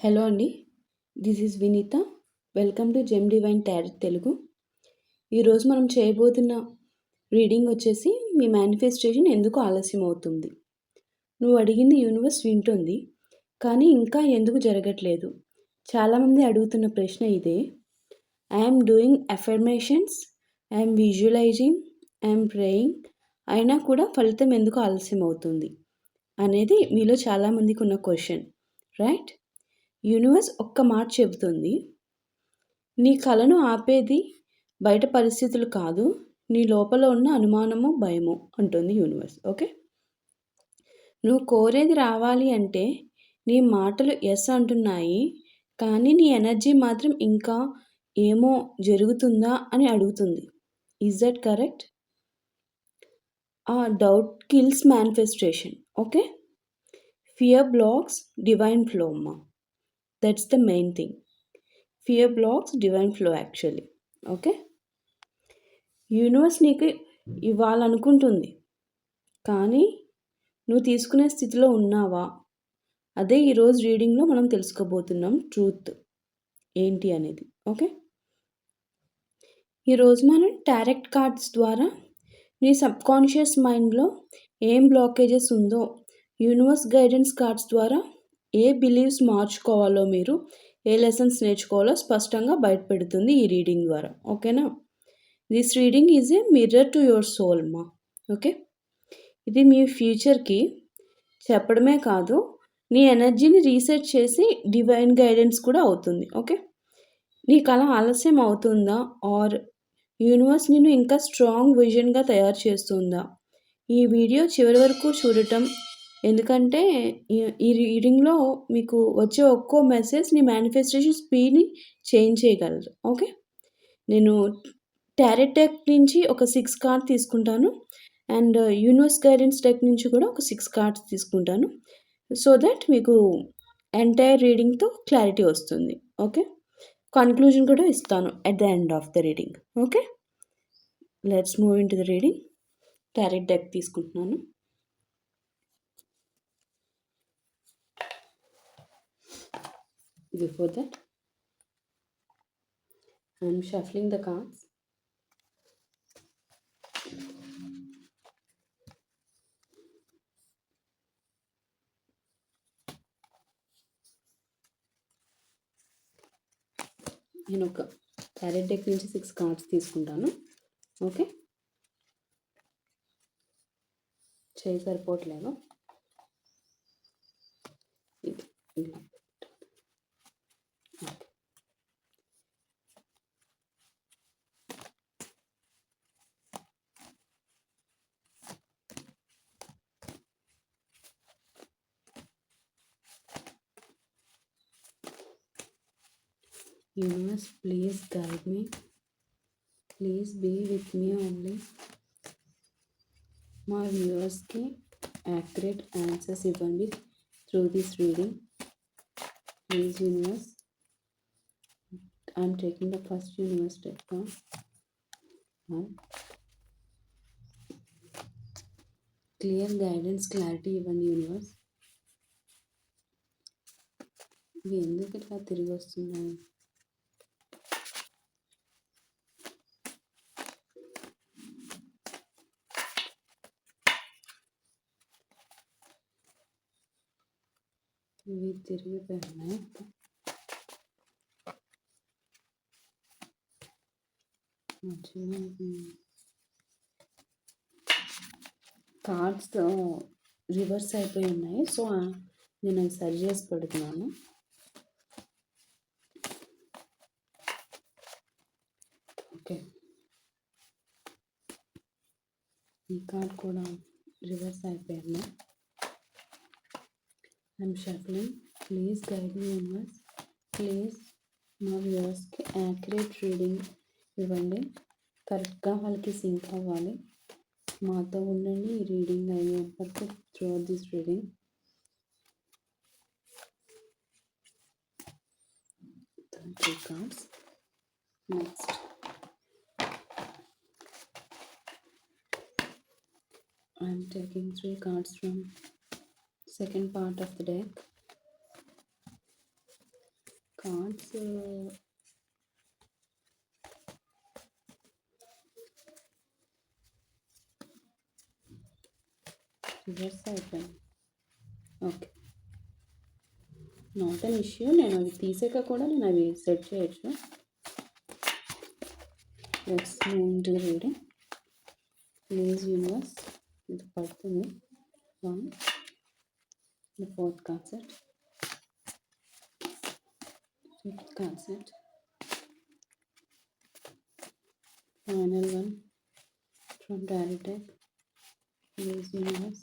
Hello అండి this is Vineetha. Welcome to gem divine tarot Telugu. ఈరోజు మనం చేయబోతున్న రీడింగ్ వచ్చేసి మీ మేనిఫెస్టేషన్ ఎందుకు ఆలస్యం అవుతుంది. నువ్వు అడిగింది యూనివర్స్ వింటుంది కానీ ఇంకా ఎందుకు జరగట్లేదు? చాలామంది అడుగుతున్న ప్రశ్న ఇదే. I'm doing affirmations I'm visualizing I'm praying అయినా కూడా ఫలితం ఎందుకు ఆలస్యం అవుతుంది? అనేది మీలో చాలామందికి ఉన్న క్వశ్చన్ రైట్ యూనివర్స్ ఒక్క మాట చెబుతుంది. నీ కళను ఆపేది బయట పరిస్థితులు కాదు నీ లోపల ఉన్న అనుమానము భయము అంటుంది యూనివర్స్. ఓకే? నువ్వు కోరేది రావాలి అంటే నీ మాటలు ఎస్ అంటున్నాయి కానీ నీ ఎనర్జీ మాత్రం ఇంకా ఏమో జరుగుతుందా అని అడుగుతుంది. ఈజ్ దట్ కరెక్ట్ ఆ doubt kills manifestation okay? Fear blocks divine flow అమ్మా that's the main thing fear blocks divine flow actually okay universe నీకు ఇవ్వాలనుకుంటుంది. కానీ నువ్వు తీసుకునే స్థితిలో ఉన్నావా? అదే ఈరోజు రీడింగ్లో మనం తెలుసుకోబోతున్నాం ట్రూత్. ఏంటి అనేది. ఓకే? ఈరోజు మనం డైరెక్ట్ కార్డ్స్ ద్వారా నీ సబ్కాన్షియస్ మైండ్లో ఏం బ్లాకేజెస్ ఉందో యూనివర్స్ గైడెన్స్ కార్డ్స్ ద్వారా ఏ బిలీవ్స్ మార్చుకోవాలో మీరు ఏ లెసన్స్ నేర్చుకోవాలో స్పష్టంగా బయటపెడుతుంది ఈ రీడింగ్ ద్వారా. ఓకేనా? This reading is a mirror to your soul మా. ఓకే? ఇది మీ ఫ్యూచర్కి చెప్పడమే కాదు నీ ఎనర్జీని రీసెట్ చేసి డివైన్ గైడెన్స్ కూడా అవుతుంది. ఓకే? నీకు అలా ఆలస్యం అవుతుందా? ఆర్ యూనివర్స్ నేను ఇంకా స్ట్రాంగ్ విజన్గా తయారు చేస్తుందా? ఈ వీడియో చివరి వరకు చూడటం ఎందుకంటే ఈ రీడింగ్లో మీకు వచ్చే ఒక్కో మెసేజ్ నీ మేనిఫెస్టేషన్ స్పీడ్ని చేంజ్ చేయగలరు ఓకే? నేను టారెట్ డెక్ నుంచి ఒక సిక్స్ కార్డ్ తీసుకుంటాను. అండ్ యూనివర్స్ గైడెన్స్ డెక్ నుంచి కూడా ఒక సిక్స్ కార్డ్స్ తీసుకుంటాను. సో దట్ మీకు ఎంటైర్ రీడింగ్తో క్లారిటీ వస్తుంది. ఓకే? కన్క్లూజన్ కూడా ఇస్తాను at the end of the reading okay? Let's move into the reading tarot deck తీసుకుంటున్నాను. Before that. I'm shuffling the cards. నేను ఒక క్యారెట్ డెక్ నుంచి సిక్స్ కార్డ్స్ తీసుకుంటాను. ఓకే చేయి సరిపోవట్లేదు? ఇది. ఇలా universe please guide me please be with me only మా వ్యూవర్స్కి యాక్యురేట్ ఆన్సర్స్ ఇవ్వండి through this reading please universe I'm taking the first universe take clear guidance clarity ఇవ్వండి యూనివర్స్ ఇవి ఎందుకు ఇట్లా తిరిగి వస్తున్నాయి ఇవి తిరిగిపోయినాయి కార్డ్స్ రివర్స్ అయిపోయి ఉన్నాయి. సో నేను అవి సరి చేసి పెడుతున్నాను. ఓకే. ఈ కార్డ్ కూడా రివర్స్ అయిపోయింది. I'm shuffling please guide me universe please మా వ్యూవర్స్కి యాక్యురేట్ రీడింగ్ ఇవ్వండి. కరెక్ట్గా వాళ్ళకి సింక్ అవ్వాలి. మాతో ఉండండి ఈ రీడింగ్ అయ్యే వరకు through this reading three cards next I'm taking three cards from second part of the deck. Cards reverse అయిపోయింది ఓకే నాట్ అన్ ఇష్యూ నేను అవి తీసాక కూడా నేను అవి సెట్ చేయొచ్చు. Let's move to reading please universe ఇది పడుతుంది. One the fourth concept fifth concept final one from Tech. Please universe,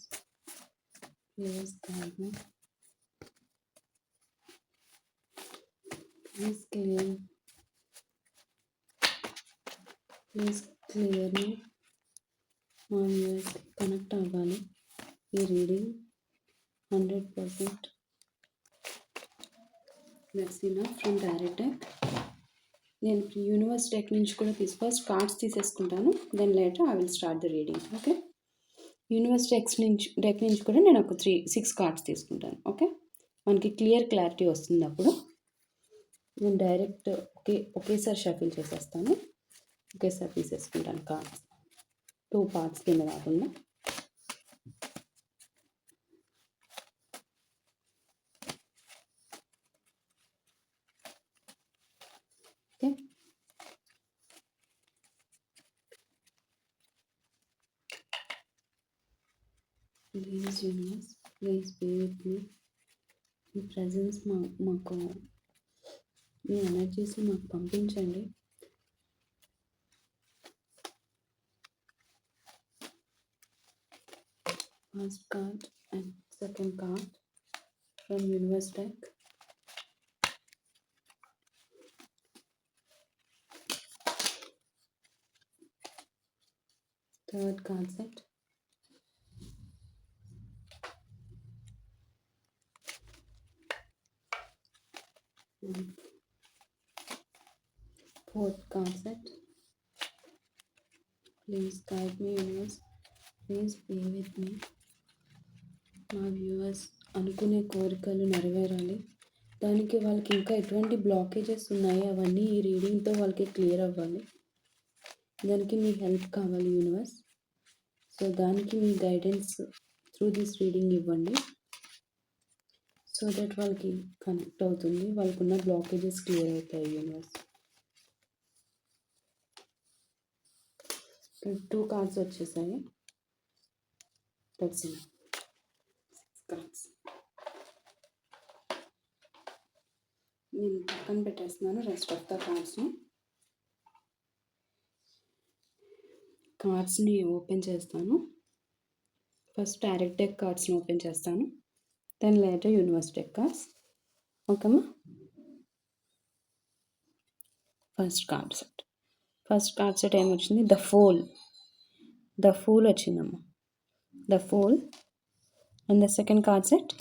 please guide me. Please clear, please క్లియర్ని మా వ్యూవర్స్కి కనెక్ట్ అవ్వాలి ఈ రీడింగ్ హండ్రెడ్ పర్సెంట్. నర్సీనా ఫ్రమ్ డైరెక్ట్ నేను universe deck నుంచి కూడా తీసి first cards తీసేసుకుంటాను. Then later I will start the reading okay universe decks నుంచి డెక్ నుంచి కూడా నేను ఒక త్రీ సిక్స్ కార్డ్స్ తీసుకుంటాను ఓకే మనకి క్లియర్ క్లారిటీ వస్తుంది అప్పుడు. నేను డైరెక్ట్ ఒకే ఒకేసారి షఫిల్ చేసేస్తాను. ఒకేసారి తీసేసుకుంటాను కార్డ్స్ టూ పార్ట్స్ కింద కాకుండా okay please universe please be with me me presence మా మాకు మీ ఎనర్జీస్ని మాకు పంపించండి first card and second card from universe deck third concept. Fourth concept. Please guide me universe please be with me మా viewers అనుకునే కోరికలు నెరవేరాలి. దానికి వాళ్ళకి ఇంకా ఎటువంటి బ్లాకేజెస్ ఉన్నాయి అవన్నీ ఈ రీడింగ్తో వాళ్ళకి క్లియర్ అవ్వాలి. దానికి మీ హెల్ప్ కావాలి యూనివర్స్ సో దానికి మీ గైడెన్స్ త్రూ దిస్ రీడింగ్ ఇవ్వండి. సో దట్ వాళ్ళకి కనెక్ట్ అవుతుంది. వాళ్ళకున్న బ్లాకేజెస్ క్లియర్ అవుతాయి యూనివర్స్ టూ కార్డ్స్ వచ్చేసాయి. దట్స్ సిక్స్ కార్డ్స్ నేను పక్కన పెట్టేస్తున్నాను రెస్ట్ ఆఫ్ ద కార్డ్స్ని కార్డ్స్ని ఓపెన్ చేస్తాను. ఫస్ట్ డైరెక్ట్ డెక్ కార్డ్స్ని ఓపెన్ చేస్తాను. Then later universe deck cards ఓకేమా first card set first card set ఏమొచ్చింది ద ఫోల్ ద ఫూల్ వచ్చిందమ్మా the fool and the second card set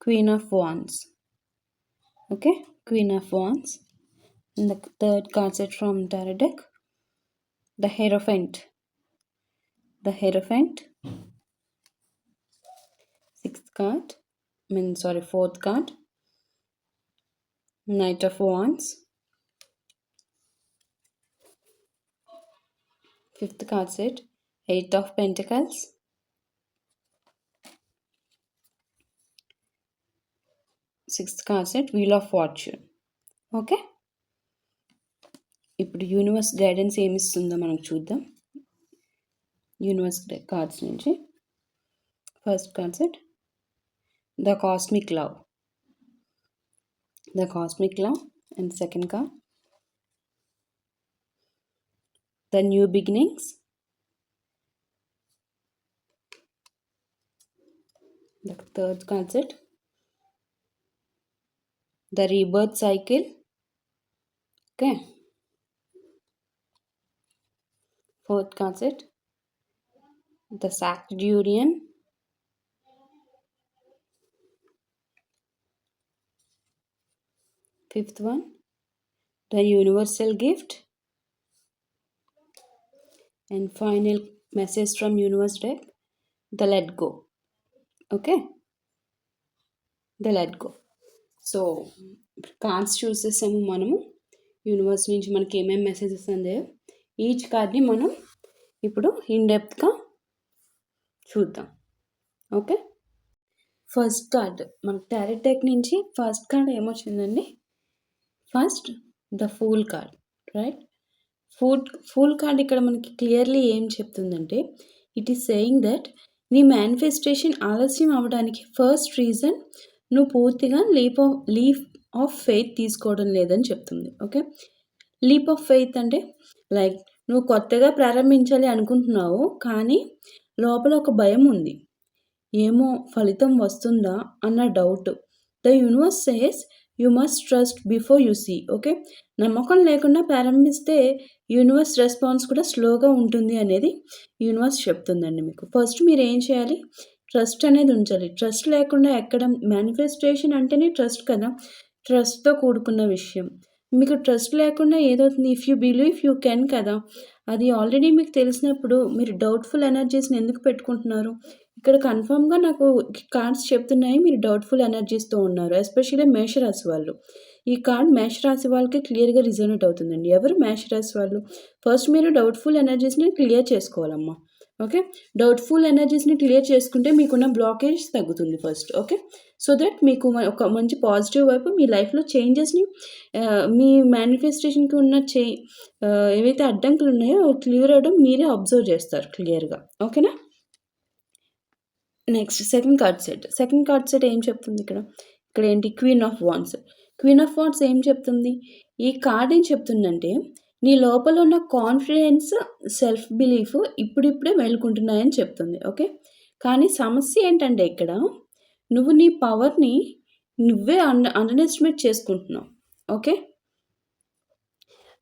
queen of wands okay queen of wands and the third card set from tarot deck the hierophant sixth card mean sorry fourth card knight of wands fifth card set eight of pentacles sixth card set wheel of fortune okay ఇప్పుడు universe guidance ఏమి ఇస్తుందో మనం చూద్దాం universe cards నుంచి first card set the cosmic love. The cosmic love and second card the new beginnings. The third concept. The rebirth cycle. Okay. Fourth concept. The sacred fifth one the universal gift and final message from universe universe the let go okay the let go so cards చూసేసాము మనము. Universe నుంచి మనకి ఏమేమి messages అందాయో each కార్డ్ని మనం ఇప్పుడు in డెప్త్గా చూద్దాం. Okay first card మన టారెట్ డెక్ నుంచి first card ఏమొచ్చిందండి? First the fool card right fool fool card ఇక్కడ మనకి క్లియర్లీ ఏం చెప్తుందంటే ఇట్ ఈస్ సేయింగ్ దట్ నీ మేనిఫెస్టేషన్ ఆలస్యం అవ్వడానికి ఫస్ట్ రీజన్ నువ్వు పూర్తిగా leap of leap of faith తీసుకోవడం లేదని చెప్తుంది ఓకే లీప్ ఆఫ్ ఫెయిత్ అంటే లైక్ నువ్వు కొత్తగా ప్రారంభించాలి అనుకుంటున్నావు కానీ లోపల ఒక భయం ఉంది. ఏమో ఫలితం వస్తుందా అన్న doubt the universe says you must trust before you see okay నమ్మకం లేకుండా ప్రారంభిస్తే యూనివర్స్ రెస్పాన్స్ కూడా స్లోగా ఉంటుంది అనేది యూనివర్స్ చెప్తుందండి మీకు. ఫస్ట్ మీరు ఏం చేయాలి? ట్రస్ట్ అనేది ఉంచాలి. ట్రస్ట్ లేకుండా ఎక్కడ మేనిఫెస్టేషన్ అంటేనే ట్రస్ట్ కదా? ట్రస్ట్తో కూడుకున్న విషయం. మీకు ట్రస్ట్ లేకుండా ఏదవుతుంది if you believe you can కదా? అది ఆల్రెడీ మీకు తెలిసినప్పుడు మీరు డౌట్ఫుల్ ఎనర్జీస్ని ఎందుకు పెట్టుకుంటున్నారు? ఇక్కడ కన్ఫామ్గా నాకు కార్డ్స్ చెప్తున్నాయి. మీరు డౌట్ఫుల్ ఎనర్జీస్తో ఉన్నారు ఎస్పెషల్లీ మేషరాశి వాళ్ళు. ఈ కార్డ్ మేషరాశి వాళ్ళకి క్లియర్గా రిజనేట్ అవుతుందండి. ఎవరు మేషరాశి వాళ్ళు? ఫస్ట్ మీరు డౌట్ఫుల్ ఎనర్జీస్ని క్లియర్ చేసుకోవాలమ్మా. ఓకే డౌట్ఫుల్ ఎనర్జీస్ని క్లియర్ చేసుకుంటే మీకున్న బ్లాకేజ్ తగ్గుతుంది ఫస్ట్ ఓకే సో దట్ మీకు ఒక మంచి పాజిటివ్ వైపు మీ లైఫ్లో చేంజెస్ని మీ మేనిఫెస్టేషన్కి ఉన్న చే ఏవైతే అడ్డంకులు ఉన్నాయో క్లియర్ అవడం మీరే అబ్జర్వ్ చేస్తారు క్లియర్గా ఓకేనా next second card set. Second card set ఏం చెప్తుంది ఇక్కడ? ఇక్కడ ఏంటి? Queen of wands. Queen of wands ఏం చెప్తుంది? ఈ కార్డ్ ఏం చెప్తుందంటే నీ లోపల ఉన్న కాన్ఫిడెన్స్ సెల్ఫ్ బిలీఫ్ ఇప్పుడిప్పుడే మేలుకుంటున్నాయని చెప్తుంది. ఓకే? కానీ సమస్య ఏంటంటే ఇక్కడ నువ్వు నీ పవర్ని నువ్వే అండర్ అండర్ ఎస్టిమేట్ చేసుకుంటున్నావు. ఓకే?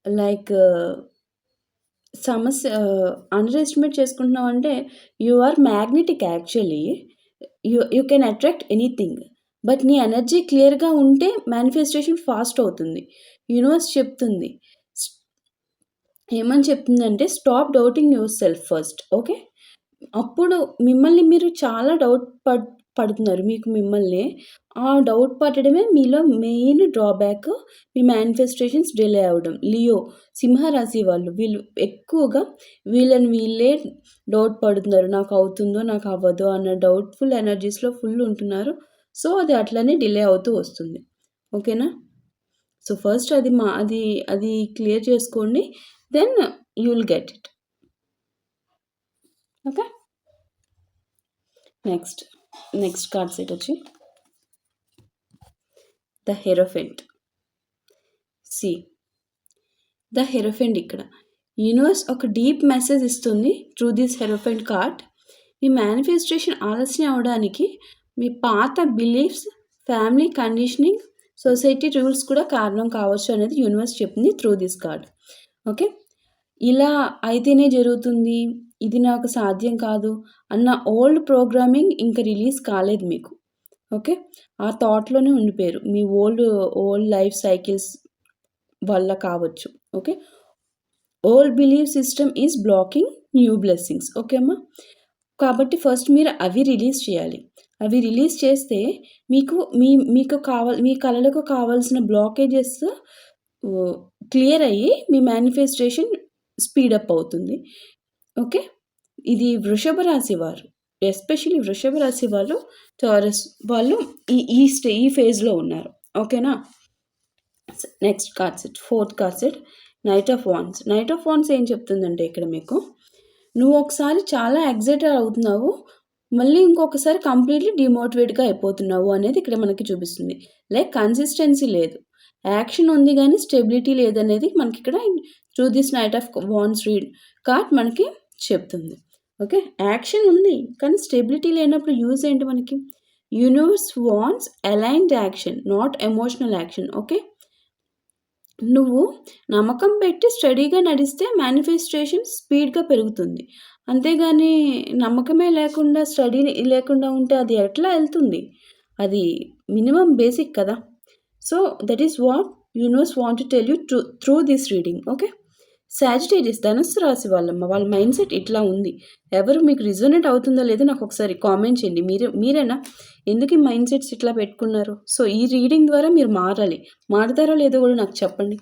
లైక్ సమస్య అండర్ ఎస్టిమేట్ చేసుకుంటున్నావు అంటే you are magnetic actually you you can attract anything but నీ ఎనర్జీ క్లియర్గా ఉంటే మేనిఫెస్టేషన్ ఫాస్ట్ అవుతుంది. యూనివర్స్ చెప్తుంది. ఏమని చెప్తుందంటే stop doubting yourself first okay అప్పుడు మిమ్మల్ని మీరు చాలా డౌట్ పడ్ పడుతున్నారు మీకు మిమ్మల్ని. ఆ డౌట్ పట్టడమే మీలో మెయిన్ డ్రాబ్యాక్ మీ మేనిఫెస్టేషన్స్ డిలే అవ్వడం. లియో సింహరాశి వాళ్ళు వీళ్ళు ఎక్కువగా వీళ్ళని వీళ్ళే డౌట్ పడుతున్నారు. నాకు అవుతుందో నాకు అవ్వదో అన్న డౌట్ఫుల్ ఎనర్జీస్లో ఫుల్ ఉంటున్నారు. సో అది అట్లనే డిలే అవుతూ వస్తుంది. ఓకేనా? సో ఫస్ట్ అది మా అది అది క్లియర్ చేసుకోండి. Then you will get it okay? Next next card set వచ్చి the hierophant. See. The hierophant ఇక్కడ. యూనివర్స్ ఒక డీప్ మెసేజ్ ఇస్తుంది త్రూ దిస్ హెరోఫెంట్ కార్డ్ మీ మేనిఫెస్టేషన్ ఆలస్యం అవడానికి మీ పాత beliefs family conditioning society rules కూడా కారణం కావచ్చు అనేది యూనివర్స్ చెప్పింది త్రూ దిస్ కార్డ్ ఓకే? ఇలా అయితేనే జరుగుతుంది. ఇది నాకు సాధ్యం కాదు అన్న ఓల్డ్ ప్రోగ్రామింగ్ ఇంకా రిలీజ్ కాలేదు మీకు. ఓకే? ఆ థాట్లోనే ఉండిపోయారు. మీ ఓల్డ్ ఓల్డ్ లైఫ్ సైకిల్స్ వల్ల కావచ్చు. Okay? Old belief system is blocking new blessings. Okay అమ్మా? కాబట్టి ఫస్ట్ మీరు అవి రిలీజ్ చేయాలి. అవి రిలీజ్ చేస్తే మీకు మీ మీకు కావాల్ మీ కళలకు కావాల్సిన బ్లాకేజెస్ క్లియర్ అయ్యి మీ మేనిఫెస్టేషన్ స్పీడప్ అవుతుంది. ఓకే? ఇది వృషభ రాశి వారు. ఎస్పెషలీ వృషభ రాశి వాళ్ళు టారస్ వాళ్ళు ఈ ఈ స్టే ఈ ఫేజ్లో ఉన్నారు. ఓకేనా? Next card set fourth card set knight of wands. Knight of wands ఏం చెప్తుందంటే ఇక్కడ మీకు నువ్వు ఒకసారి చాలా ఎగ్జైటెడ్ అవుతున్నావు మళ్ళీ ఇంకొకసారి కంప్లీట్లీ డిమోటివేట్గా అయిపోతున్నావు అనేది ఇక్కడ మనకి చూపిస్తుంది. లైక్ కన్సిస్టెన్సీ లేదు. యాక్షన్ ఉంది కానీ స్టెబిలిటీ లేదనేది మనకి ఇక్కడ through this knight of wands read card మనకి చెప్తుంది. ఓకే? యాక్షన్ ఉంది. కానీ స్టెబిలిటీ లేనప్పుడు యూజ్ ఏంటి మనకి? Universe wants aligned action not emotional action. Okay? నువ్వు నమ్మకం పెట్టి స్టడీగా నడిస్తే మేనిఫెస్టేషన్ స్పీడ్గా పెరుగుతుంది. అంతేగాని నమ్మకమే లేకుండా స్టడీ లేకుండా ఉంటే అది ఎట్లా వెళ్తుంది? అది మినిమం బేసిక్ కదా. So that is what universe want to tell you through through this reading. Okay? Sagittarius ధనుస్సు రాశి వాళ్ళమ్మ వాళ్ళ మైండ్ సెట్ ఇట్లా ఉంది. ఎవరు మీకు రిజోనేట్ అవుతుందో లేదో నాకు ఒకసారి కామెంట్ చేయండి. మీరు మీరేనా? ఎందుకు ఈ మైండ్ సెట్స్ ఇట్లా పెట్టుకున్నారు? సో ఈ రీడింగ్ ద్వారా మీరు మారాలి. మారుతారో లేదో కూడా నాకు చెప్పండి.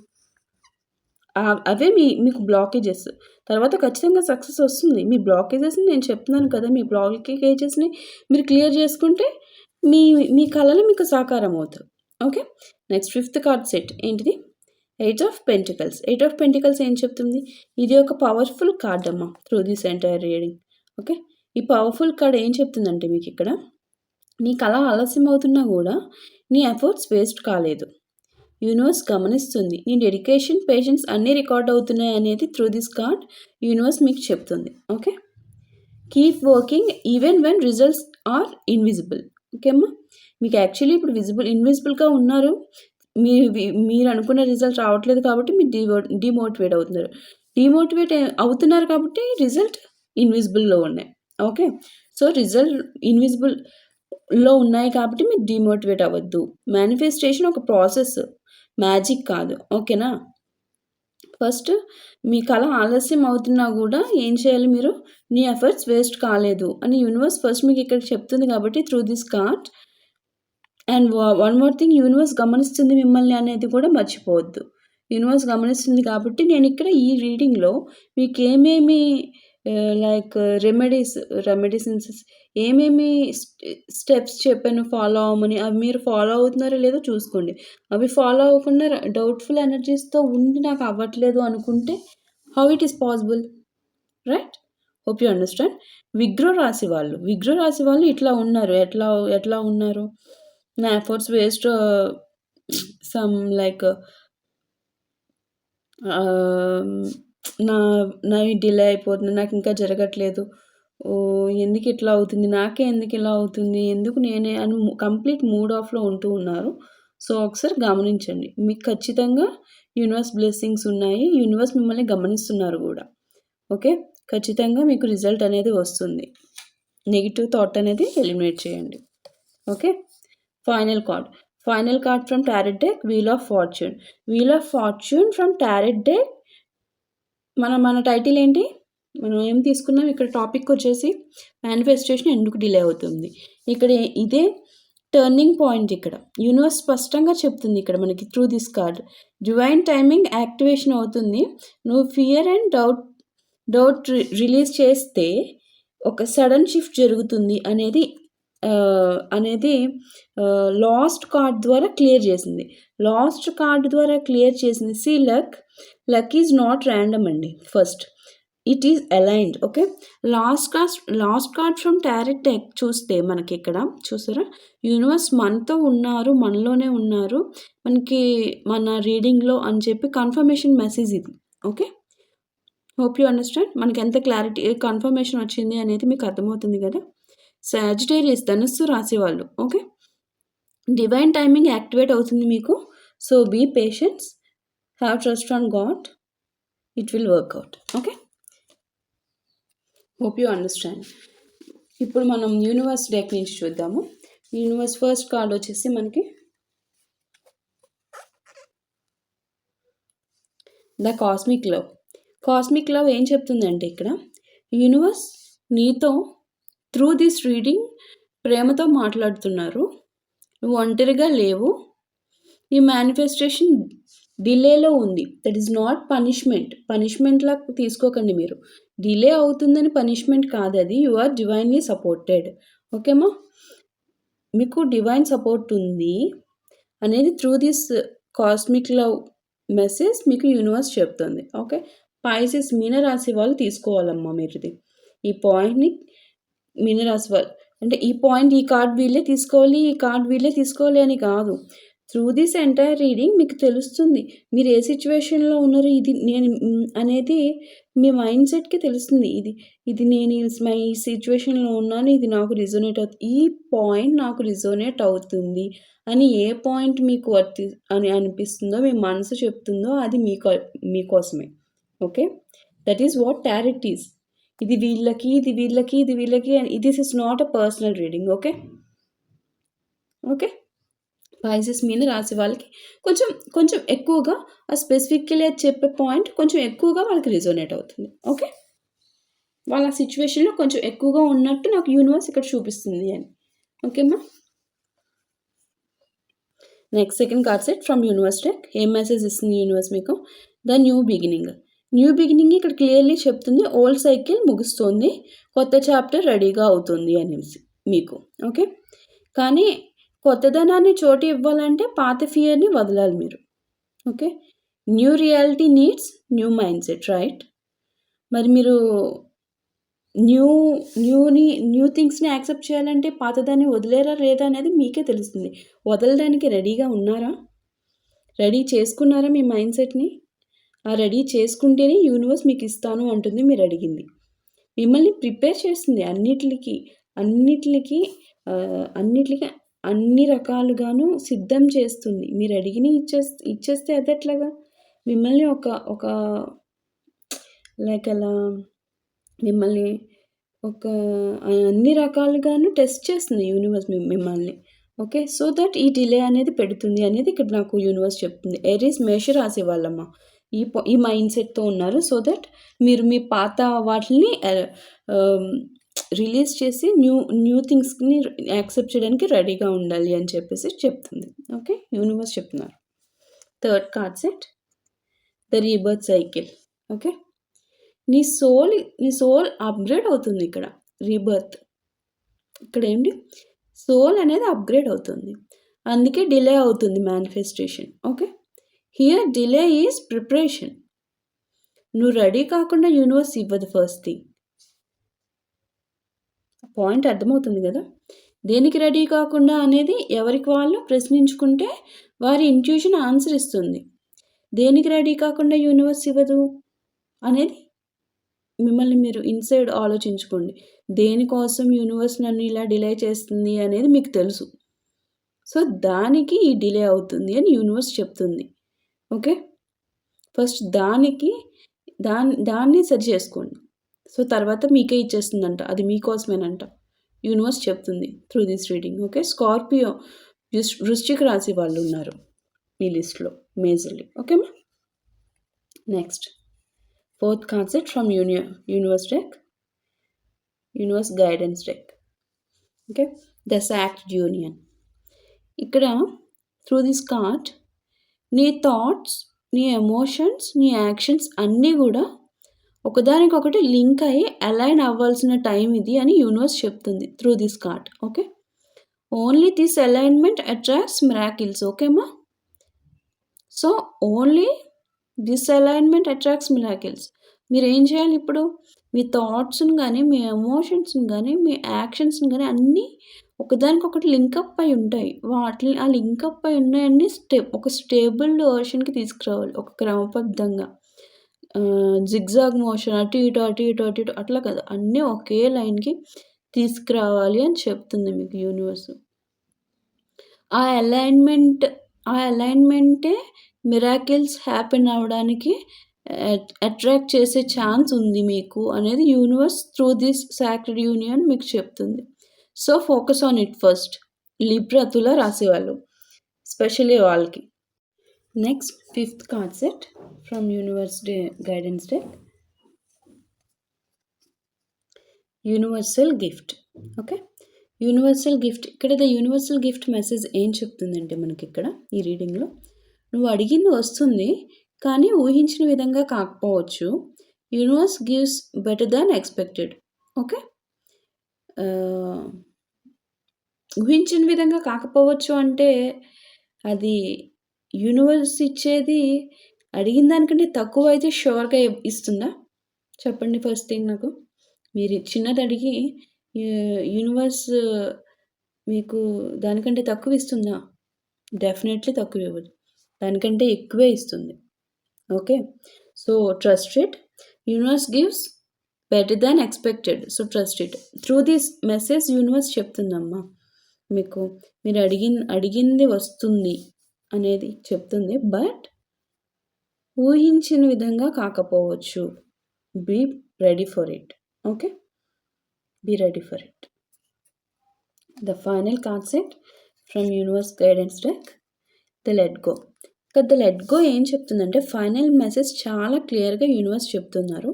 అవే మీ మీకు బ్లాకేజెస్ తర్వాత ఖచ్చితంగా సక్సెస్ వస్తుంది. మీ బ్లాకేజెస్ని నేను చెప్తున్నాను కదా మీ బ్లాకేజెస్ని మీరు క్లియర్ చేసుకుంటే మీ మీ కళలు మీకు సాకారం అవుతాయి. Okay next fifth card set ఏంటిది? Eight of pentacles eight of pentacles ఏం చెప్తుంది? ఇది ఒక పవర్ఫుల్ కార్డ్ అమ్మ through this entire reading okay ఈ పవర్ఫుల్ కార్డ్ ఏం చెప్తుందంటే మీకు ఇక్కడ నీ కళ ఆలస్యం అవుతున్నా కూడా నీ ఎఫర్ట్స్ వేస్ట్ కాలేదు. యూనివర్స్ గమనిస్తుంది. నీ డెడికేషన్ పేషెన్స్ అన్నీ రికార్డ్ అవుతున్నాయి అనేది త్రూ దిస్ కార్డ్ యూనివర్స్ మీకు చెప్తుంది. Okay keep working even when results are invisible okay అమ్మా? మీకు యాక్చువల్లీ ఇప్పుడు విజిబుల్ ఇన్విజిబుల్గా ఉన్నారు. మీ మీరు అనుకున్న రిజల్ట్ రావట్లేదు కాబట్టి మీరు డిమో డిమోటివేట్ అవుతున్నారు. డిమోటివేట్ అవుతున్నారు కాబట్టి రిజల్ట్ ఇన్విజిబుల్లో ఉన్నాయి. ఓకే? సో రిజల్ట్ ఇన్విజిబుల్లో ఉన్నాయి కాబట్టి మీరు డిమోటివేట్ అవ్వద్దు. మేనిఫెస్టేషన్ ఒక ప్రాసెస్. మ్యాజిక్ కాదు. ఓకేనా? ఫస్ట్ మీ కళ ఆలస్యం అవుతున్నా కూడా ఏం చేయాలి మీరు? నీ ఎఫర్ట్స్ వేస్ట్ కాలేదు. అని యూనివర్స్ ఫస్ట్ మీకు ఇక్కడ చెప్తుంది కాబట్టి through this card and one more thing universe గమనిస్తుంది మిమ్మల్ని అనేది కూడా మర్చిపోవద్దు. యూనివర్స్ గమనిస్తుంది కాబట్టి నేను ఇక్కడ ఈ రీడింగ్లో మీకు uh, ఏమేమి లైక్ రెమెడీస్ రెమెడీస్ ఏమేమి స్టెప్స్ చెప్పాను ఫాలో అవ్వమని అవి మీరు ఫాలో అవుతున్నారో లేదో చూసుకోండి. అవి ఫాలో అవ్వకుండా డౌట్ఫుల్ ఎనర్జీస్తో ఉండి నాకు అవ్వట్లేదు అనుకుంటే how it is possible right hope you understand విగ్రో రాశి వాళ్ళు విగ్రో రాశి వాళ్ళు ఇట్లా ఉన్నారు. ఎట్లా ఎట్లా ఉన్నారు? నా ఎఫర్ట్స్ వేస్ట్ సమ్ లైక్ నా నావి డిలే అయిపోతుంది నాకు ఇంకా జరగట్లేదు. ఓ ఎందుకు ఇట్లా అవుతుంది? నాకే ఎందుకు ఇలా అవుతుంది? ఎందుకు నేనే అని కంప్లీట్ మూడ్ ఆఫ్లో ఉంటూ ఉన్నారు. సో ఒకసారి గమనించండి. మీకు ఖచ్చితంగా యూనివర్స్ బ్లెస్సింగ్స్ ఉన్నాయి. యూనివర్స్ మిమ్మల్ని గమనిస్తున్నారు కూడా. ఓకే? ఖచ్చితంగా మీకు రిజల్ట్ అనేది వస్తుంది. నెగిటివ్ థాట్ అనేది ఎలిమినేట్ చేయండి. Okay? Final card final card from tarot deck wheel of fortune wheel of fortune from tarot deck మన మన టైటిల్ ఏంటి? మనం ఏం తీసుకున్నాం? ఇక్కడ టాపిక్ వచ్చేసి మేనిఫెస్టేషన్ ఎందుకు డిలే అవుతుంది? ఇక్కడ ఇదే టర్నింగ్ పాయింట్ ఇక్కడ. యూనివర్స్ స్పష్టంగా చెప్తుంది ఇక్కడ మనకి through this card divine timing activation అవుతుంది. నువ్వు fear and doubt doubt release చేస్తే ఒక సడన్ షిఫ్ట్ జరుగుతుంది అనేది అనేది లాస్ట్ కార్డ్ ద్వారా క్లియర్ చేసింది. లాస్ట్ కార్డ్ ద్వారా క్లియర్ చేసింది. See luck luck is not random అండి. First it is aligned okay last cast last card from tarot deck చూస్తే మనకి ఇక్కడ చూసారా? యూనివర్స్ మనతో ఉన్నారు మనలోనే ఉన్నారు. మనకి మన రీడింగ్లో అని చెప్పి కన్ఫర్మేషన్ మెసేజ్ ఇది ఓకే హోప్ యూ అండర్స్టాండ్ మనకి ఎంత క్లారిటీ కన్ఫర్మేషన్ వచ్చింది అనేది మీకు అర్థమవుతుంది కదా? సాజిటేరియస్ ధనుస్సు రాసేవాళ్ళు. ఓకే డివైన్ టైమింగ్ యాక్టివేట్ అవుతుంది మీకు. So be patience have trust on God it will work out okay hope you understand ఇప్పుడు మనం యూనివర్స్ డెక్ నుంచి చూద్దాము. యూనివర్స్ ఫస్ట్ కార్డ్ వచ్చేసి మనకి the cosmic love cosmic love ఏం చెప్తుందంటే ఇక్కడ? యూనివర్స్ నీతో త్రూ దిస్ రీడింగ్ ప్రేమతో మాట్లాడుతున్నారు. నువ్వు ఒంటరిగా లేవు. ఈ మేనిఫెస్టేషన్ డిలేలో ఉంది. దట్ ఈస్ నాట్ పనిష్మెంట్ పనిష్మెంట్లా తీసుకోకండి మీరు. డిలే అవుతుందని పనిష్మెంట్ కాదు అది. యు ఆర్ డివైన్లీ సపోర్టెడ్ ఓకేమా మీకు డివైన్ సపోర్ట్ ఉంది అనేది through this cosmic love message మీకు యూనివర్స్ చెప్తుంది. ఓకే పైసెస్ మీనరాశి వాళ్ళు తీసుకోవాలమ్మా మీరు ఇది ఈ పాయింట్ని మీనరాశి వాళ్ళు అంటే ఈ పాయింట్ ఈ కార్డ్ వీళ్ళే తీసుకోవాలి ఈ కార్డ్ వీళ్ళే తీసుకోవాలి అని కాదు. త్రూ దిస్ ఎంటైర్ రీడింగ్ మీకు తెలుస్తుంది మీరు ఏ సిచ్యువేషన్లో ఉన్నారో ఇది నేను అనేది మీ మైండ్ సెట్కి తెలుస్తుంది. ఇది ఇది నేను ఈ సిచ్యువేషన్లో ఉన్నాను ఇది నాకు రిజోనేట్ అవుతుంది ఈ పాయింట్ నాకు రిజోనేట్ అవుతుంది అని ఏ పాయింట్ మీకు వర్తి అని అనిపిస్తుందో మీ మనసు చెప్తుందో అది మీకు మీకోసమే. Okay that is what tarot is ఇది వీళ్ళకి ఇది వీళ్ళకి ఇది వీళ్ళకి and this is not a personal reading okay okay Pisces మీద రాసే వాళ్ళకి కొంచెం కొంచెం ఎక్కువగా ఆ స్పెసిఫిక్లీ చెప్పే పాయింట్ కొంచెం ఎక్కువగా వాళ్ళకి రిజోనేట్ అవుతుంది ఓకే వాళ్ళ సిచ్యువేషన్లో కొంచెం ఎక్కువగా ఉన్నట్టు నాకు యూనివర్స్ ఇక్కడ చూపిస్తుంది అని ఓకేమ్మా next second card set from universe deck ఏం మెసేజ్ ఇస్తుంది యూనివర్స్ మీకు. The new beginning new beginning ఇక్కడ క్లియర్లీ చెప్తుంది ఓల్డ్ సైకిల్ ముగుస్తుంది కొత్త చాప్టర్ రెడీగా అవుతుంది అనేసి మీకు ఓకే? కానీ కొత్తదనాన్ని చోటు ఇవ్వాలంటే పాత ఫియర్ని వదలాలి మీరు okay? New reality needs new mindset right? మరి మీరు న్యూ న్యూని న్యూ థింగ్స్ని యాక్సెప్ట్ చేయాలంటే పాతదాన్ని వదిలేరా లేదా అనేది మీకే తెలుస్తుంది. వదలడానికి రెడీగా ఉన్నారా? రెడీ చేసుకున్నారా మీ మైండ్ సెట్ని? రెడీ చేసుకుంటేనే యూనివర్స్ మీకు ఇస్తాను అంటుంది మీరు అడిగింది. మిమ్మల్ని ప్రిపేర్ చేస్తుంది అన్నిటికి అన్నిటికి అన్నిటికి అన్ని రకాలుగాను సిద్ధం చేస్తుంది. మీరు అడిగిన ఇచ్చేస్తే ఇచ్చేస్తే అది ఎట్లాగా? మిమ్మల్ని ఒక ఒక లైక్ అలా మిమ్మల్ని ఒక అన్ని రకాలుగాను టెస్ట్ చేస్తుంది యూనివర్స్ మిమ్మల్ని. ఓకే? సో దట్ ఈ డిలే అనేది పెడుతుంది అనేది ఇక్కడ నాకు యూనివర్స్ చెప్తుంది. ఎరీస్ మేష రాసే వాళ్ళమ్మ. ఈ ఈ మైండ్ సెట్తో ఉన్నారు. సో దట్ మీరు మీ పాత వాటిని రిలీజ్ చేసి న్యూ న్యూ థింగ్స్ని యాక్సెప్ట్ చేయడానికి రెడీగా ఉండాలి అని చెప్పేసి చెప్తుంది. ఓకే యూనివర్స్ చెప్తున్నారు. Third card set the rebirth cycle okay నీ సోల్ నీ సోల్ అప్గ్రేడ్ అవుతుంది ఇక్కడ. రీబర్త్ ఇక్కడ ఏంటి? సోల్ అనేది అప్గ్రేడ్ అవుతుంది. అందుకే డిలే అవుతుంది manifestation okay here delay is preparation నువ్వు రెడీ కాకుండా యూనివర్స్ ఇవ్వదు ఫస్ట్ థింగ్ పాయింట్ అర్థమవుతుంది కదా? దేనికి రెడీ కాకుండా అనేది ఎవరికి వాళ్ళు ప్రశ్నించుకుంటే వారి ఇంట్యూషన్ ఆన్సర్ ఇస్తుంది. దేనికి రెడీ కాకుండా యూనివర్స్ ఇవ్వదు అనేది మిమ్మల్ని మీరు ఇన్సైడ్ ఆలోచించుకోండి. దేనికోసం యూనివర్స్ నన్ను ఇలా డిలే చేస్తుంది అనేది మీకు తెలుసు. సో దానికి ఈ డిలే అవుతుంది అని యూనివర్స్ చెప్తుంది. ఓకే? ఫస్ట్ దానికి దాన్ని దాన్ని సరి చేసుకోండి. సో తర్వాత మీకే ఇచ్చేస్తుందంట. అది మీకోసమేనంట. యూనివర్స్ చెప్తుంది through this reading. Okay? Scorpio వృశ్చిక రాశి వాళ్ళు ఉన్నారు మీ లిస్ట్లో. మేజర్లీ. ఓకేమా next. Fourth concept from యూనియో universe deck. Universe guidance deck. Okay? The sacred union. ఇక్కడ త్రూ దిస్ కార్డ్ నీ థాట్స్ నీ ఎమోషన్స్ నీ యాక్షన్స్ అన్నీ కూడా ఒకదానికొకటి లింక్ అయ్యి అలైన్ అవ్వాల్సిన టైం ఇది అని యూనివర్స్ చెప్తుంది through this card okay only this alignment attracts miracles ఓకేమా so only this alignment attracts miracles మీరు ఏం చేయాలి ఇప్పుడు? మీ థాట్స్ని కానీ మీ ఎమోషన్స్ని కానీ మీ యాక్షన్స్ని కానీ అన్నీ ఒకదానికొకటి లింకప్ అయి ఉంటాయి. వాటిని ఆ లింకప్ అయి ఉన్నాయన్నీ స్టెప్ ఒక స్టేబుల్ వర్షన్కి తీసుకురావాలి. ఒక క్రమబద్ధంగా. జిగ్జాగ్ మోషన్ అటు ఇటు అటు ఇటు అటు ఇటు అట్లా కదా. అన్నీ ఒకే లైన్కి తీసుకురావాలి అని చెప్తుంది మీకు యూనివర్స్. ఆ అలైన్మెంట్ ఆ అలైన్మెంటే మిరాకిల్స్ హ్యాపెన్ అవ్వడానికి అట్రాక్ట్ చేసే ఛాన్స్ ఉంది మీకు అనేది universe through this sacred union మీకు చెప్తుంది. So focus on it first. లిబ్రతుల రాసేవాళ్ళు స్పెషల్లీ వాళ్ళకి. Next fifth concept from universe deck guidance deck. Universal gift okay? Universal gift ఇక్కడ ద యూనివర్సల్ గిఫ్ట్ మెసేజ్ ఏం చెప్తుందంటే మనకి ఇక్కడ ఈ రీడింగ్లో నువ్వు అడిగింది వస్తుంది కానీ ఊహించిన విధంగా కాకపోవచ్చు. Universe gives better than expected. Okay? ఊహించిన విధంగా కాకపోవచ్చు అంటే అది యూనివర్స్ ఇచ్చేది అడిగిన దానికంటే తక్కువ అయితే షూర్గా ఇస్తుందా? చెప్పండి ఫస్ట్ థింగ్ నాకు. మీరు చిన్నది అడిగి యూనివర్స్ మీకు దానికంటే తక్కువ ఇస్తుందా? డెఫినెట్లీ తక్కువ ఇవ్వదు. దానికంటే ఎక్కువే ఇస్తుంది. Okay? So trust it. Universe gives better than expected. So trust it. Through this message universe చెప్తుందమ్మా. మీకు మీరు అడిగిన అడిగింది వస్తుంది అనేది చెప్తుంది బట్ ఊహించిన విధంగా కాకపోవచ్చు. Be ready for it. Okay? Be ready for it. The final concept from universe guidance deck the let go. ఇక ద లెట్ గో ఏం చెప్తుందంటే ఫైనల్ మెసేజ్ చాలా క్లియర్గా యూనివర్స్ చెప్తున్నారు.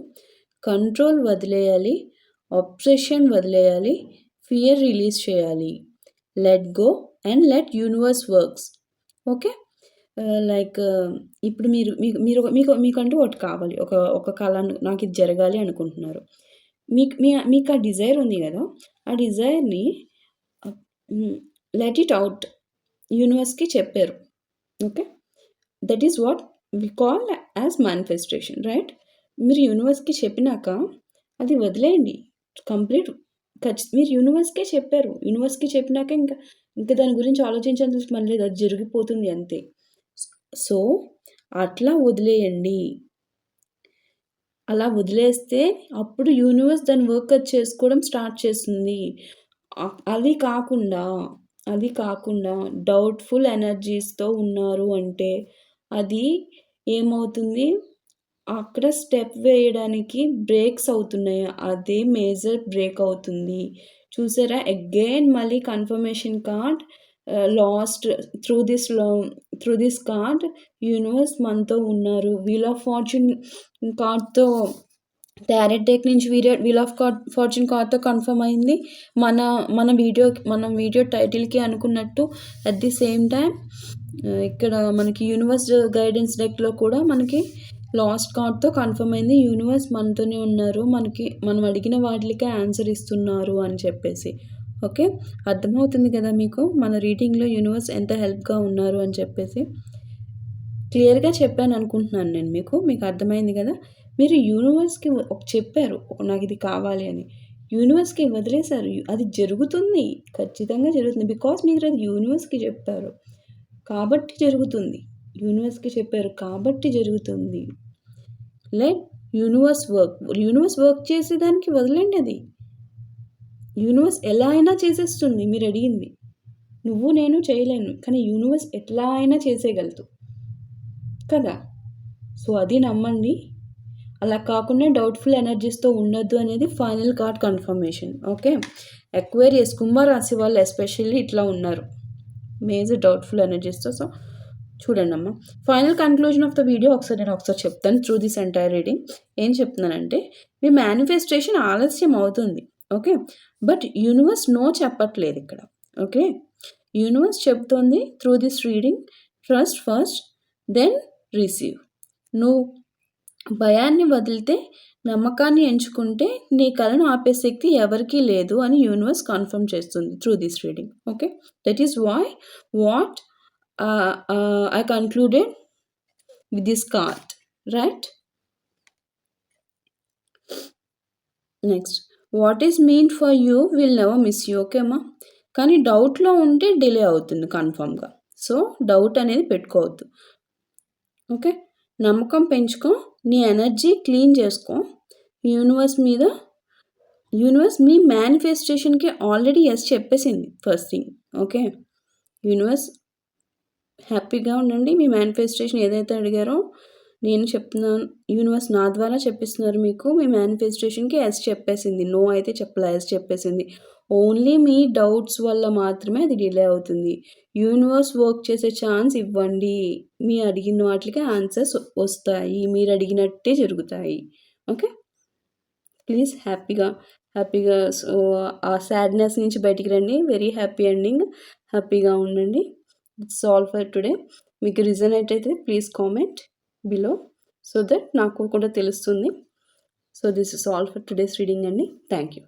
కంట్రోల్ వదిలేయాలి ఆబ్సెషన్ వదిలేయాలి ఫియర్ రిలీజ్ చేయాలి. Let go and let universe works. Okay? Like ఇప్పుడు మీరు మీకు మీరు మీకు మీకంటూ ఒకటి కావాలి. ఒక ఒక కళ నాకు ఇది జరగాలి అనుకుంటున్నారు. మీకు మీ మీకు ఆ డిజైర్ ఉంది కదా? ఆ డిజైర్ని లెట్ ఇట్ అవుట్. యూనివర్స్కి చెప్పారు. Okay? That is what we call as manifestation right? మీరు యూనివర్స్కి చెప్పినాక అది వదిలేయండి. కంప్లీట్ ఖచ్చి మీరు యూనివర్స్కే చెప్పారు. యూనివర్స్కి చెప్పినాక ఇంకా ఇంకా దాని గురించి ఆలోచించాల్సిన మళ్ళీ అది జరిగిపోతుంది అంతే. సో అట్లా వదిలేయండి. అలా వదిలేస్తే అప్పుడు యూనివర్స్ దాని వర్క్ చేసుకోవడం స్టార్ట్ చేస్తుంది. అది కాకుండా అది కాకుండా డౌట్ఫుల్ ఎనర్జీస్తో ఉన్నారు అంటే అది ఏమవుతుంది? అక్కడ స్టెప్ వేయడానికి బ్రేక్స్ అవుతున్నాయి. అదే మేజర్ బ్రేక్ అవుతుంది. చూసారా? అగైన్ మళ్ళీ కన్ఫర్మేషన్ కార్డ్ లాస్ట్ త్రూ దిస్లో త్రూ దిస్ కార్డ్ యూనివర్స్ మనతో ఉన్నారు. వీల్ ఆఫ్ ఫార్చ్యూన్ కార్డ్తో టారెట్ టేక్ నుంచి video wheel of card fortune కార్డ్తో confirm అయింది. మన మన వీడియో మన వీడియో టైటిల్కి అనుకున్నట్టు అట్ ది సేమ్ టైం ఇక్కడ మనకి యూనివర్స్ గైడెన్స్ డెక్లో కూడా మనకి లాస్ట్ కార్డ్తో కన్ఫర్మ్ అయింది. యూనివర్స్ మనతోనే ఉన్నారు. మనకి మనం అడిగిన వాటికే ఆన్సర్ ఇస్తున్నారు అని చెప్పేసి. ఓకే? అర్థమవుతుంది కదా మీకు? మన రీడింగ్లో యూనివర్స్ ఎంత హెల్ప్గా ఉన్నారు అని చెప్పేసి. క్లియర్గా చెప్పాను అనుకుంటున్నాను నేను మీకు. మీకు అర్థమైంది కదా? మీరు యూనివర్స్కి చెప్పారు. నాకు ఇది కావాలి అని. యూనివర్స్కి వదిలేశారు. అది జరుగుతుంది. ఖచ్చితంగా జరుగుతుంది. బికాస్ మీరు అది యూనివర్స్కి చెప్పారు. కాబట్టి జరుగుతుంది. యూనివర్స్కి చెప్పారు కాబట్టి జరుగుతుంది. Let universe work universe work చేసేదానికి వదలండి అది. యూనివర్స్ ఎలా అయినా చేసేస్తుంది మీరు అడిగింది. నువ్వు నేను చేయలేను కానీ యూనివర్స్ ఎట్లా అయినా చేసేయగలదు కదా? సో అది నమ్మండి. అలా కాకుండా డౌట్ఫుల్ ఎనర్జీస్తో ఉండొద్దు అనేది final card confirmation okay? Aquarius కుంభరాశి వాళ్ళు ఎస్పెషల్లీ ఇట్లా ఉన్నారు. మేజర్ డౌట్ఫుల్ ఎనర్జీస్తో సో చూడండి అమ్మ final conclusion of the video ఒకసారి నేను ఒకసారి చెప్తాను త్రూ దిస్ ఎంటైర్ రీడింగ్ ఏం చెప్తున్నానంటే మీ మేనిఫెస్టేషన్ ఆలస్యం అవుతుంది ఓకే బట్ యూనివర్స్ నో చెప్పట్లేదు ఇక్కడ ఓకే యూనివర్స్ చెప్తోంది through this reading trust first then receive నువ్వు భయాన్ని వదిలితే నమ్మకాన్ని ఎంచుకుంటే నీ కళను ఆపే శక్తి ఎవరికీ లేదు అని యూనివర్స్ కన్ఫర్మ్ చేస్తుంది through this reading okay that is why what I concluded with this card, right next what is mean for you will never miss you okay అమ్మా కానీ డౌట్లో ఉంటే డిలే అవుతుంది కన్ఫామ్గా సో డౌట్ అనేది పెట్టుకోవద్దు. ఓకే నమ్మకం పెంచుకో నీ ఎనర్జీ క్లీన్ చేసుకో. యూనివర్స్ మీద యూనివర్స్ మీ మేనిఫెస్టేషన్కి ఆల్రెడీ ఎస్ చెప్పేసింది ఫస్ట్ థింగ్ ఓకే యూనివర్స్ హ్యాపీగా ఉండండి. మీ మేనిఫెస్టేషన్ ఏదైతే అడిగారో నేను చెప్తున్నాను యూనివర్స్ నా ద్వారా చెప్పిస్తున్నారు మీకు. మీ మేనిఫెస్టేషన్కి ఎస్ చెప్పేసింది. నో అయితే చెప్పలే ఎస్ చెప్పేసింది. ఓన్లీ మీ డౌట్స్ వల్ల మాత్రమే అది డిలే అవుతుంది. యూనివర్స్ వర్క్ చేసే ఛాన్స్ ఇవ్వండి. మీ అడిగిన వాటికి ఆన్సర్స్ వస్తాయి. మీరు అడిగినట్టే జరుగుతాయి. ఓకే ప్లీజ్ హ్యాపీగా హ్యాపీగా సో ఆ సాడ్నెస్ నుంచి బయటికి రండి. వెరీ హ్యాపీ ఎండింగ్ హ్యాపీగా ఉండండి. ఇట్స్ ఆల్ ఫర్ టుడే మీకు రీజన్ అయితే please comment below so that నాకు కూడా తెలుస్తుంది. So this is all for today's reading అండి. Thank you